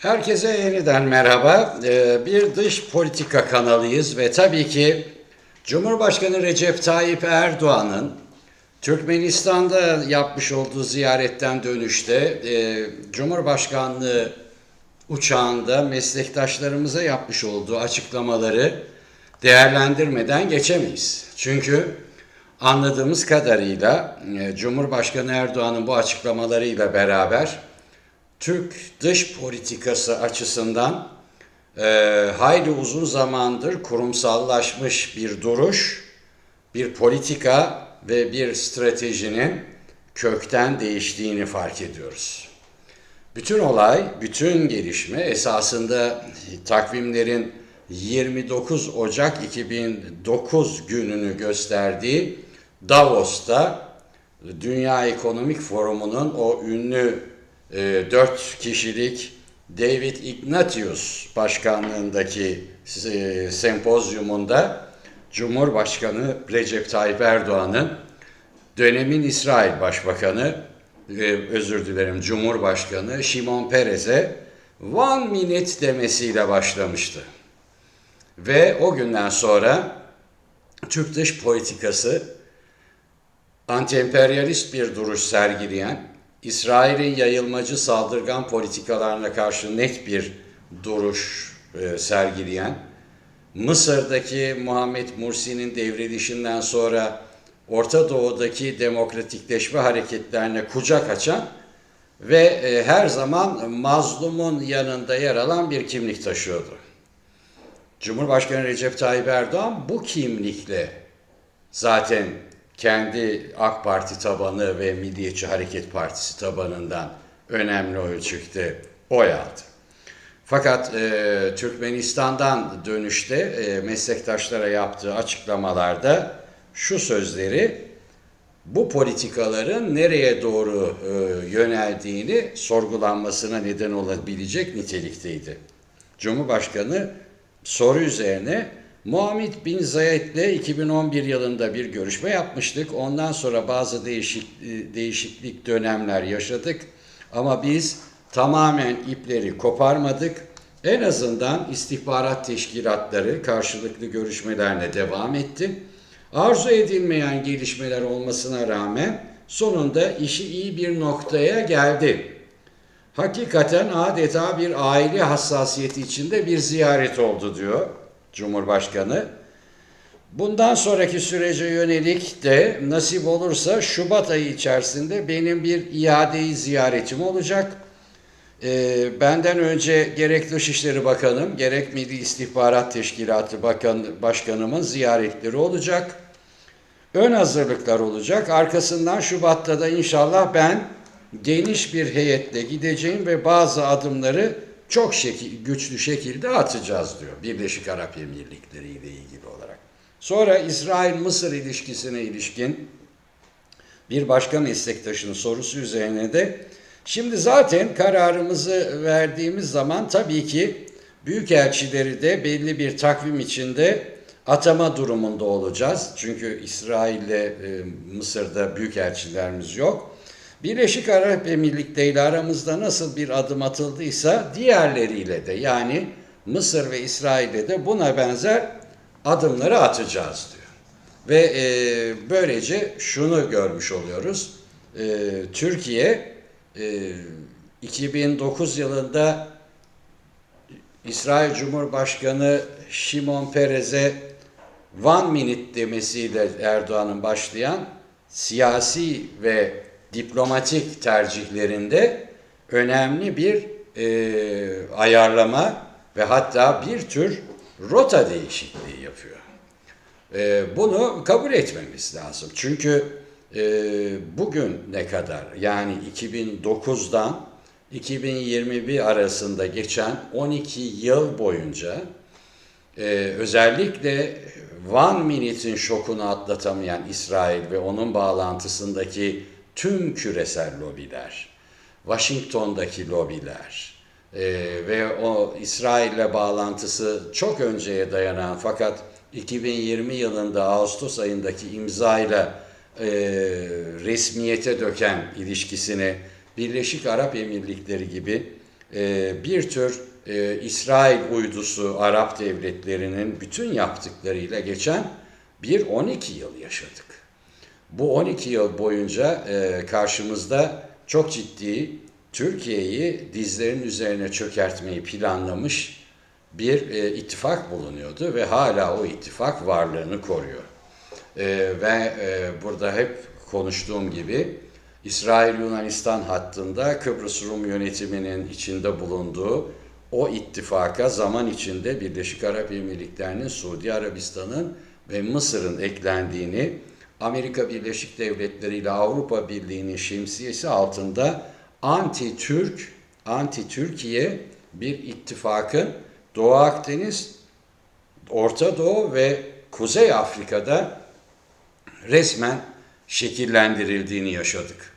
Herkese yeniden merhaba. Ee, Bir dış politika kanalıyız ve tabii ki Cumhurbaşkanı Recep Tayyip Erdoğan'ın Türkmenistan'da yapmış olduğu ziyaretten dönüşte e, Cumhurbaşkanlığı uçağında meslektaşlarımıza yapmış olduğu açıklamaları değerlendirmeden geçemeyiz. Çünkü anladığımız kadarıyla e, Cumhurbaşkanı Erdoğan'ın bu açıklamalarıyla beraber Türk dış politikası açısından e, hayli uzun zamandır kurumsallaşmış bir duruş, bir politika ve bir stratejinin kökten değiştiğini fark ediyoruz. Bütün olay, bütün gelişme esasında takvimlerin 29 Ocak 2009 gününü gösterdiği Davos'ta Dünya Ekonomik Forumu'nun o ünlü e, dört kişilik David Ignatius başkanlığındaki e, sempozyumunda Cumhurbaşkanı Recep Tayyip Erdoğan'ın dönemin İsrail Başbakanı e, özür dilerim Cumhurbaşkanı Şimon Perez'e one minute demesiyle başlamıştı. Ve o günden sonra Türk dış politikası anti-emperyalist bir duruş sergileyen, İsrail'in yayılmacı saldırgan politikalarına karşı net bir duruş e, sergileyen, Mısır'daki Muhammed Mursi'nin devrilişinden sonra Orta Doğu'daki demokratikleşme hareketlerine kucak açan ve e, her zaman mazlumun yanında yer alan bir kimlik taşıyordu. Cumhurbaşkanı Recep Tayyip Erdoğan bu kimlikle zaten kendi AK Parti tabanı ve Milliyetçi Hareket Partisi tabanından önemli ölçükte oy aldı. Fakat e, Türkmenistan'dan dönüşte e, meslektaşlara yaptığı açıklamalarda şu sözleri bu politikaların nereye doğru e, yöneldiğini sorgulanmasına neden olabilecek nitelikteydi. Cumhurbaşkanı soru üzerine Muhammed Bin Zayed'le 2011 yılında bir görüşme yapmıştık. Ondan sonra bazı değişik, e, değişiklik dönemler yaşadık. Ama biz tamamen ipleri koparmadık. En azından istihbarat teşkilatları karşılıklı görüşmelerine devam etti. Arzu edilmeyen gelişmeler olmasına rağmen sonunda işi iyi bir noktaya geldi. Hakikaten adeta bir aile hassasiyeti içinde bir ziyaret oldu diyor Cumhurbaşkanı. Bundan sonraki sürece yönelik de nasip olursa Şubat ayı içerisinde benim bir iadeyi ziyaretim olacak. Ee, benden önce gerek Dışişleri Bakanım, gerek Milli İstihbarat Teşkilatı Bakan, Başkanımın ziyaretleri olacak. Ön hazırlıklar olacak. Arkasından Şubat'ta da inşallah ben geniş bir heyetle gideceğim ve bazı adımları çok şekil, güçlü şekilde atacağız diyor Birleşik Arap Emirlikleri ile ilgili olarak. Sonra İsrail-Mısır ilişkisine ilişkin bir başka meslektaşın sorusu üzerine de şimdi zaten kararımızı verdiğimiz zaman tabii ki büyükelçileri de belli bir takvim içinde atama durumunda olacağız. Çünkü İsrail ile e, Mısır'da büyükelçilerimiz yok. Birleşik Arap Emirlikleri aramızda nasıl bir adım atıldıysa diğerleriyle de yani Mısır ve İsrail'le de buna benzer adımları atacağız diyor. Ve e, böylece şunu görmüş oluyoruz. E, Türkiye e, 2009 yılında İsrail Cumhurbaşkanı Şimon Perez'e one minute demesiyle Erdoğan'ın başlayan siyasi ve diplomatik tercihlerinde önemli bir e, ayarlama ve hatta bir tür rota değişikliği yapıyor. E, bunu kabul etmemiz lazım. Çünkü e, bugün ne kadar yani 2009'dan 2021 arasında geçen 12 yıl boyunca e, özellikle One Minute'in şokunu atlatamayan İsrail ve onun bağlantısındaki tüm küresel lobiler, Washington'daki lobiler e, ve o İsrail'le bağlantısı çok önceye dayanan fakat 2020 yılında Ağustos ayındaki imzayla e, resmiyete döken ilişkisini Birleşik Arap Emirlikleri gibi e, bir tür e, İsrail uydusu Arap devletlerinin bütün yaptıklarıyla geçen bir 12 yıl yaşadık. Bu 12 yıl boyunca e, karşımızda çok ciddi Türkiye'yi dizlerin üzerine çökertmeyi planlamış bir e, ittifak bulunuyordu ve hala o ittifak varlığını koruyor. E, ve e, burada hep konuştuğum gibi İsrail-Yunanistan hattında Kıbrıs Rum yönetiminin içinde bulunduğu o ittifaka zaman içinde Birleşik Arap Emirlikleri'nin, Suudi Arabistan'ın ve Mısır'ın eklendiğini Amerika Birleşik Devletleri ile Avrupa Birliği'nin şemsiyesi altında anti-Türk, anti-Türkiye bir ittifakın Doğu Akdeniz, Orta Doğu ve Kuzey Afrika'da resmen şekillendirildiğini yaşadık.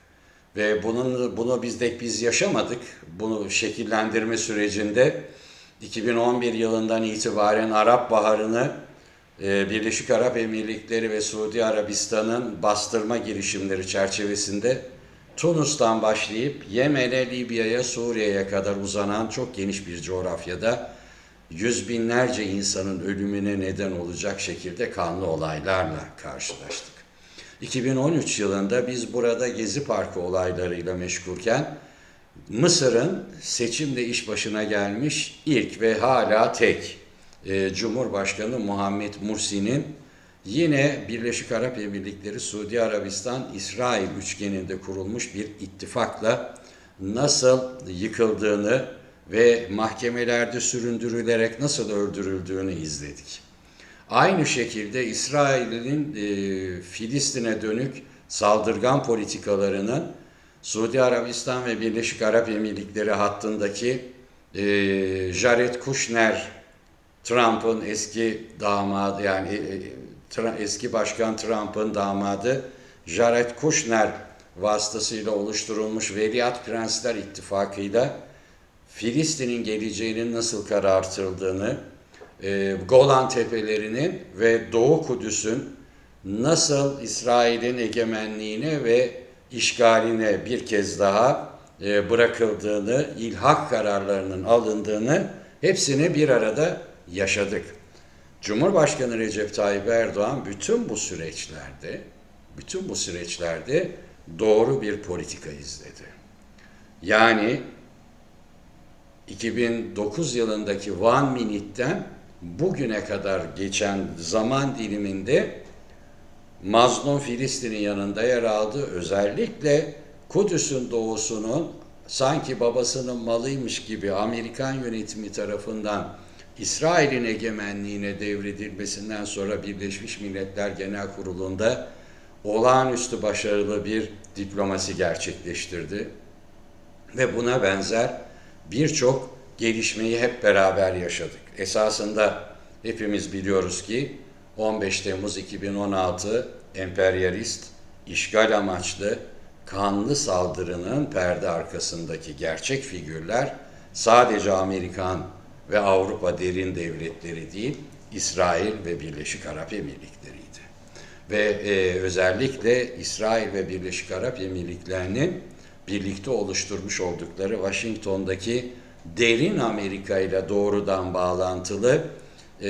Ve bunun bunu biz de biz yaşamadık. Bunu şekillendirme sürecinde 2011 yılından itibaren Arap Baharı'nı Birleşik Arap Emirlikleri ve Suudi Arabistan'ın bastırma girişimleri çerçevesinde Tunus'tan başlayıp Yemen'e, Libya'ya, Suriye'ye kadar uzanan çok geniş bir coğrafyada yüz binlerce insanın ölümüne neden olacak şekilde kanlı olaylarla karşılaştık. 2013 yılında biz burada Gezi Parkı olaylarıyla meşgulken Mısır'ın seçimde iş başına gelmiş ilk ve hala tek e, Cumhurbaşkanı Muhammed Mursi'nin yine Birleşik Arap Emirlikleri, Suudi Arabistan, İsrail üçgeninde kurulmuş bir ittifakla nasıl yıkıldığını ve mahkemelerde süründürülerek nasıl öldürüldüğünü izledik. Aynı şekilde İsrail'in e, Filistin'e dönük saldırgan politikalarının Suudi Arabistan ve Birleşik Arap Emirlikleri hattındaki e, Jared Kushner, Trump'ın eski damadı yani e, eski başkan Trump'ın damadı Jared Kushner vasıtasıyla oluşturulmuş Veliaht Prensler İttifakı'yla Filistin'in geleceğinin nasıl karartıldığını, e, Golan Tepelerinin ve Doğu Kudüs'ün nasıl İsrail'in egemenliğine ve işgaline bir kez daha e, bırakıldığını, ilhak kararlarının alındığını hepsini bir arada yaşadık. Cumhurbaşkanı Recep Tayyip Erdoğan bütün bu süreçlerde, bütün bu süreçlerde doğru bir politika izledi. Yani 2009 yılındaki One Minute'den bugüne kadar geçen zaman diliminde mazlum Filistin'in yanında yer aldı. Özellikle Kudüs'ün doğusunun sanki babasının malıymış gibi Amerikan yönetimi tarafından İsrail'in egemenliğine devredilmesinden sonra Birleşmiş Milletler Genel Kurulu'nda olağanüstü başarılı bir diplomasi gerçekleştirdi. Ve buna benzer birçok gelişmeyi hep beraber yaşadık. Esasında hepimiz biliyoruz ki 15 Temmuz 2016 emperyalist, işgal amaçlı, kanlı saldırının perde arkasındaki gerçek figürler sadece Amerikan ve Avrupa derin devletleri değil, İsrail ve Birleşik Arap Emirlikleri'ydi. Ve e, özellikle İsrail ve Birleşik Arap Emirlikleri'nin birlikte oluşturmuş oldukları Washington'daki derin Amerika ile doğrudan bağlantılı e,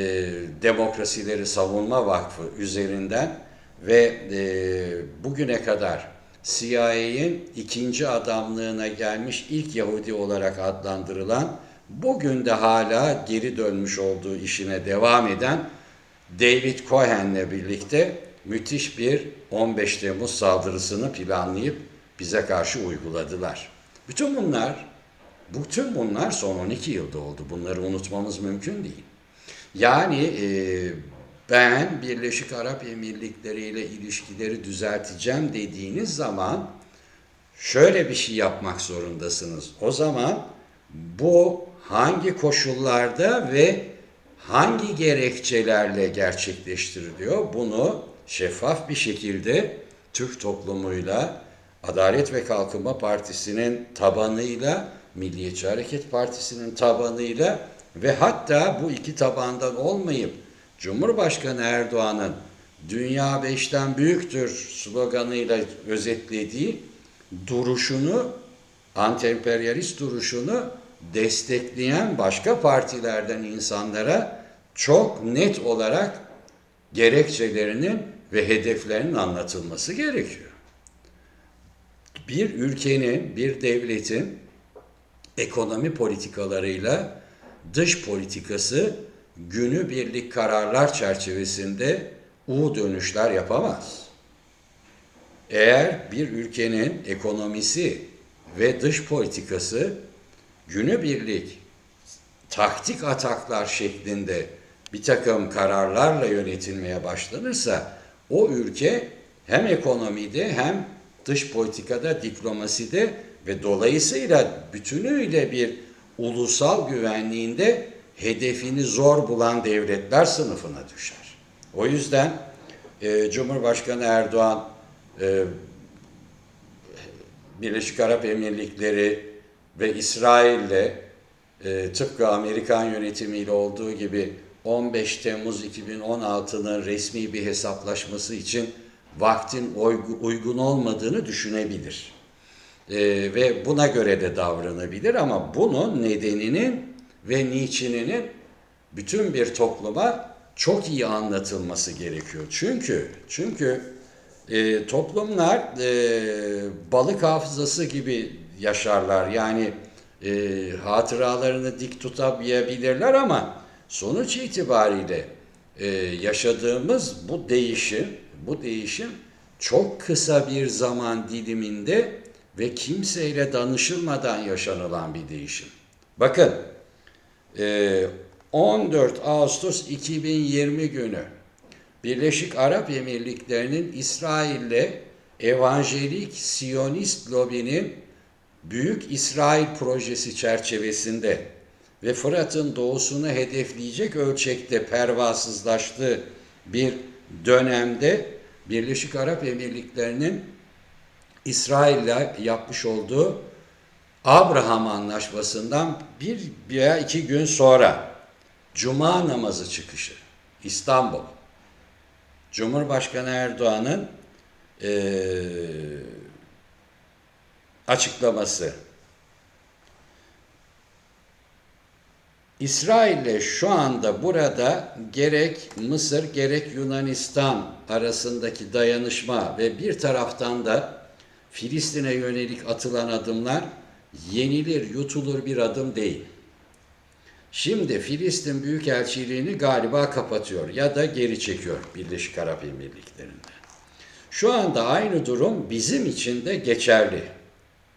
Demokrasileri Savunma Vakfı üzerinden ve e, bugüne kadar CIA'in ikinci adamlığına gelmiş ilk Yahudi olarak adlandırılan bugün de hala geri dönmüş olduğu işine devam eden David Cohen'le birlikte müthiş bir 15 Temmuz saldırısını planlayıp bize karşı uyguladılar. Bütün bunlar, bütün bunlar son 12 yılda oldu. Bunları unutmamız mümkün değil. Yani e, ben Birleşik Arap Emirlikleri ile ilişkileri düzelteceğim dediğiniz zaman şöyle bir şey yapmak zorundasınız. O zaman bu hangi koşullarda ve hangi gerekçelerle gerçekleştiriliyor? Bunu şeffaf bir şekilde Türk toplumuyla, Adalet ve Kalkınma Partisi'nin tabanıyla, Milliyetçi Hareket Partisi'nin tabanıyla ve hatta bu iki tabandan olmayıp Cumhurbaşkanı Erdoğan'ın dünya beşten büyüktür sloganıyla özetlediği duruşunu, anti-emperyalist duruşunu destekleyen başka partilerden insanlara çok net olarak gerekçelerinin ve hedeflerinin anlatılması gerekiyor. Bir ülkenin, bir devletin ekonomi politikalarıyla dış politikası günübirlik kararlar çerçevesinde U dönüşler yapamaz. Eğer bir ülkenin ekonomisi ve dış politikası günübirlik taktik ataklar şeklinde bir takım kararlarla yönetilmeye başlanırsa o ülke hem ekonomide hem dış politikada, diplomaside ve dolayısıyla bütünüyle bir ulusal güvenliğinde hedefini zor bulan devletler sınıfına düşer. O yüzden e, Cumhurbaşkanı Erdoğan e, Birleşik Arap Emirlikleri ve İsrail'le e, tıpkı Amerikan yönetimiyle olduğu gibi 15 Temmuz 2016'nın resmi bir hesaplaşması için vaktin uygun olmadığını düşünebilir. E, ve buna göre de davranabilir ama bunun nedeninin ve niçininin bütün bir topluma çok iyi anlatılması gerekiyor. Çünkü çünkü e, toplumlar e, balık hafızası gibi yaşarlar. Yani e, hatıralarını dik tutamayabilirler ama sonuç itibariyle e, yaşadığımız bu değişim, bu değişim çok kısa bir zaman diliminde ve kimseyle danışılmadan yaşanılan bir değişim. Bakın, e, 14 Ağustos 2020 günü Birleşik Arap Emirlikleri'nin İsrail'le evangelik Siyonist lobinin Büyük İsrail projesi çerçevesinde ve Fırat'ın doğusunu hedefleyecek ölçekte pervasızlaştığı bir dönemde Birleşik Arap Emirlikleri'nin İsrail'le yapmış olduğu Abraham Anlaşması'ndan bir veya iki gün sonra Cuma namazı çıkışı İstanbul. Cumhurbaşkanı Erdoğan'ın e, açıklaması. İsrail'le şu anda burada gerek Mısır gerek Yunanistan arasındaki dayanışma ve bir taraftan da Filistin'e yönelik atılan adımlar yenilir, yutulur bir adım değil. Şimdi Filistin Büyükelçiliğini galiba kapatıyor ya da geri çekiyor Birleşik Arap Emirlikleri'nde. Şu anda aynı durum bizim için de geçerli.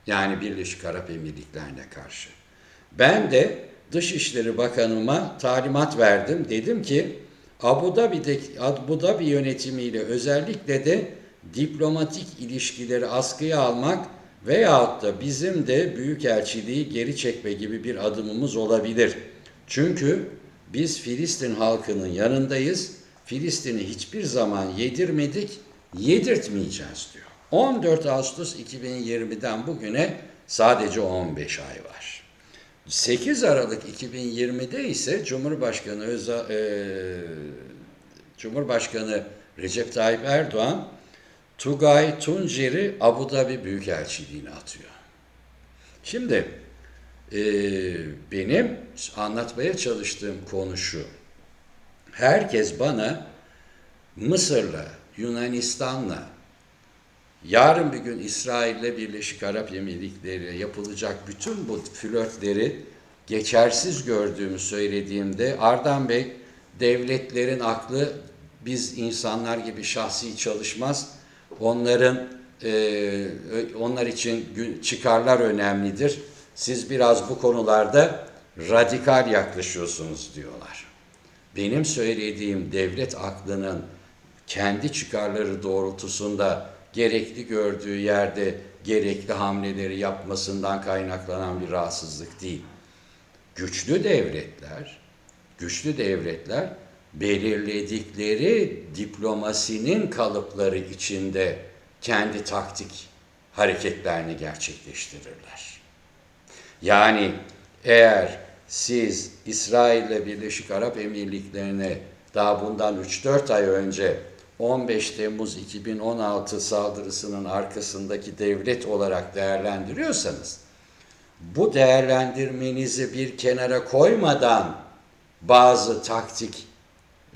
Yani Birleşik Arap Emirlikleri'ne karşı. Ben de Dışişleri Bakanıma talimat verdim. Dedim ki Abu Dhabi'deki Abu Dhabi yönetimiyle özellikle de diplomatik ilişkileri askıya almak veyahut da bizim de büyükelçiliği geri çekme gibi bir adımımız olabilir. Çünkü biz Filistin halkının yanındayız. Filistin'i hiçbir zaman yedirmedik, yedirtmeyeceğiz diyor. 14 Ağustos 2020'den bugüne sadece 15 ay var. 8 Aralık 2020'de ise Cumhurbaşkanı Öza, e, Cumhurbaşkanı Recep Tayyip Erdoğan Tugay Tuncer'i Abu Dhabi Büyükelçiliğine atıyor. Şimdi e, benim anlatmaya çalıştığım konu şu. Herkes bana Mısır'la, Yunanistan'la, yarın bir gün İsrail'le Birleşik Arap Emirlikleri yapılacak bütün bu flörtleri geçersiz gördüğümü söylediğimde Ardan Bey devletlerin aklı biz insanlar gibi şahsi çalışmaz. Onların e, onlar için çıkarlar önemlidir. Siz biraz bu konularda radikal yaklaşıyorsunuz diyorlar. Benim söylediğim devlet aklının kendi çıkarları doğrultusunda gerekli gördüğü yerde gerekli hamleleri yapmasından kaynaklanan bir rahatsızlık değil. Güçlü devletler, güçlü devletler belirledikleri diplomasinin kalıpları içinde kendi taktik hareketlerini gerçekleştirirler. Yani eğer siz İsrail ile Birleşik Arap Emirlikleri'ne daha bundan 3-4 ay önce 15 Temmuz 2016 saldırısının arkasındaki devlet olarak değerlendiriyorsanız bu değerlendirmenizi bir kenara koymadan bazı taktik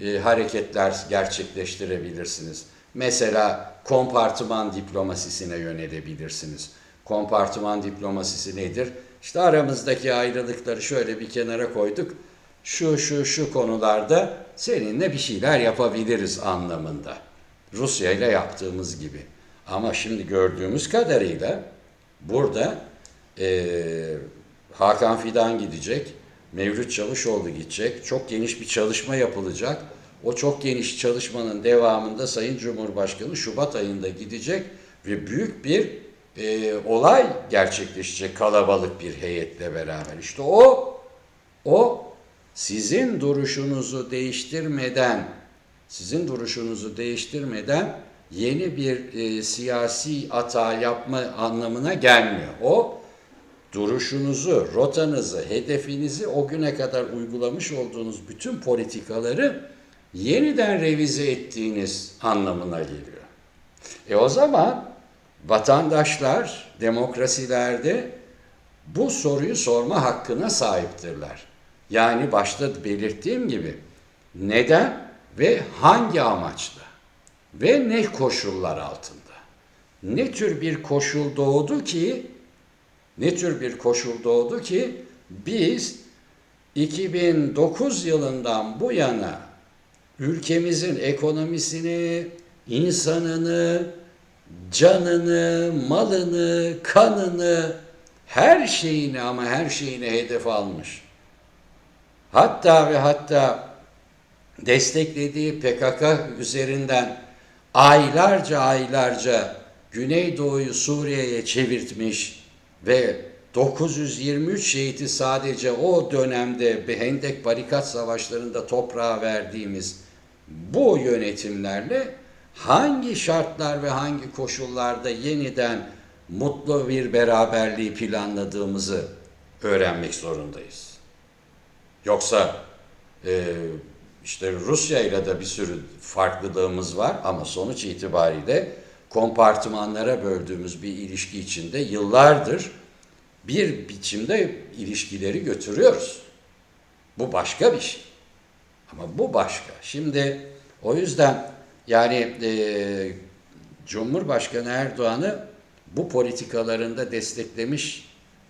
e, hareketler gerçekleştirebilirsiniz. Mesela kompartıman diplomasisine yönelebilirsiniz. Kompartıman diplomasisi nedir? İşte aramızdaki ayrılıkları şöyle bir kenara koyduk. Şu şu şu konularda seninle bir şeyler yapabiliriz anlamında. Rusya ile yaptığımız gibi. Ama şimdi gördüğümüz kadarıyla burada eee, Hakan Fidan gidecek, Mevlüt Çavuşoğlu gidecek, çok geniş bir çalışma yapılacak. O çok geniş çalışmanın devamında Sayın Cumhurbaşkanı Şubat ayında gidecek ve büyük bir eee, olay gerçekleşecek kalabalık bir heyetle beraber. İşte o, o sizin duruşunuzu değiştirmeden, sizin duruşunuzu değiştirmeden yeni bir e, siyasi hata yapma anlamına gelmiyor. O duruşunuzu, rotanızı, hedefinizi o güne kadar uygulamış olduğunuz bütün politikaları yeniden revize ettiğiniz anlamına geliyor. E o zaman vatandaşlar demokrasilerde bu soruyu sorma hakkına sahiptirler. Yani başta belirttiğim gibi neden ve hangi amaçla ve ne koşullar altında? Ne tür bir koşul doğdu ki ne tür bir koşul doğdu ki biz 2009 yılından bu yana ülkemizin ekonomisini, insanını, canını, malını, kanını, her şeyini ama her şeyini hedef almış. Hatta ve hatta desteklediği PKK üzerinden aylarca aylarca Güneydoğu'yu Suriye'ye çevirtmiş ve 923 şehiti sadece o dönemde Hendek Barikat Savaşları'nda toprağa verdiğimiz bu yönetimlerle hangi şartlar ve hangi koşullarda yeniden mutlu bir beraberliği planladığımızı öğrenmek zorundayız. Yoksa e, işte Rusya ile de bir sürü farklılığımız var ama sonuç itibariyle kompartımanlara böldüğümüz bir ilişki içinde yıllardır bir biçimde ilişkileri götürüyoruz. Bu başka bir şey. Ama bu başka. Şimdi o yüzden yani e, Cumhurbaşkanı Erdoğan'ı bu politikalarında desteklemiş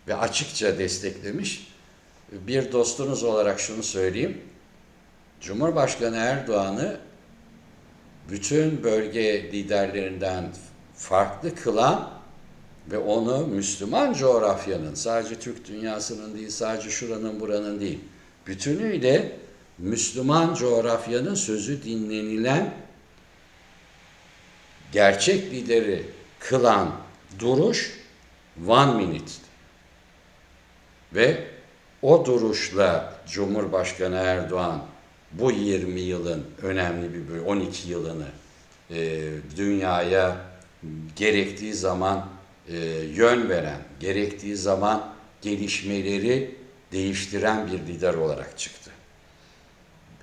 ve açıkça desteklemiş. Bir dostunuz olarak şunu söyleyeyim. Cumhurbaşkanı Erdoğan'ı bütün bölge liderlerinden farklı kılan ve onu Müslüman coğrafyanın, sadece Türk dünyasının değil, sadece şuranın buranın değil, bütünüyle Müslüman coğrafyanın sözü dinlenilen gerçek lideri kılan duruş one minute. Ve o duruşla Cumhurbaşkanı Erdoğan bu 20 yılın önemli bir bölüm, 12 yılını e, dünyaya gerektiği zaman e, yön veren, gerektiği zaman gelişmeleri değiştiren bir lider olarak çıktı.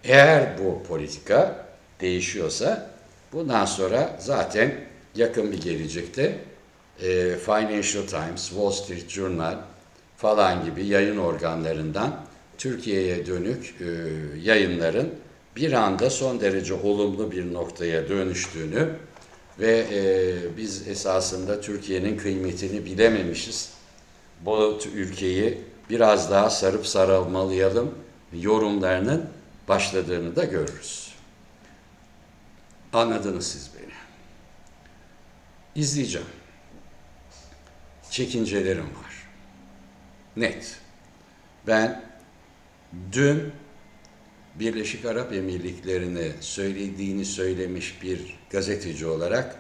Eğer bu politika değişiyorsa bundan sonra zaten yakın bir gelecekte e, Financial Times, Wall Street Journal falan gibi yayın organlarından Türkiye'ye dönük e, yayınların bir anda son derece olumlu bir noktaya dönüştüğünü ve e, biz esasında Türkiye'nin kıymetini bilememişiz. Bu ülkeyi biraz daha sarıp sarılmalıyalım yorumlarının başladığını da görürüz. Anladınız siz beni. İzleyeceğim. Çekincelerim var. Net. Ben dün Birleşik Arap Emirlikleri'ne söylediğini söylemiş bir gazeteci olarak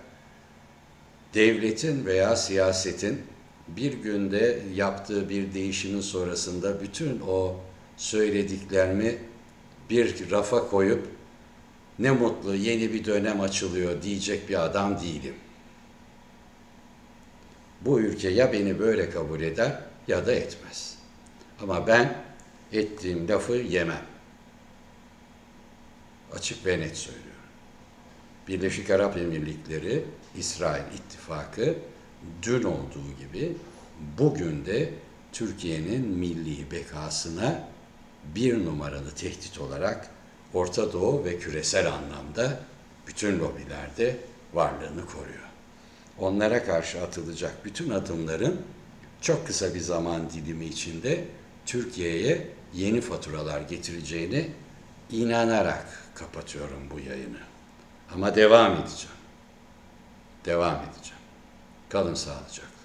devletin veya siyasetin bir günde yaptığı bir değişimin sonrasında bütün o söylediklerimi bir rafa koyup ne mutlu yeni bir dönem açılıyor diyecek bir adam değilim. Bu ülke ya beni böyle kabul eder ya da etmez. Ama ben ettiğim lafı yemem. Açık ve net söylüyorum. Birleşik Arap Emirlikleri, İsrail ittifakı dün olduğu gibi bugün de Türkiye'nin milli bekasına bir numaralı tehdit olarak Orta Doğu ve küresel anlamda bütün lobilerde varlığını koruyor. Onlara karşı atılacak bütün adımların çok kısa bir zaman dilimi içinde Türkiye'ye yeni faturalar getireceğini inanarak kapatıyorum bu yayını. Ama devam edeceğim. Devam edeceğim. Kalın sağlıcakla.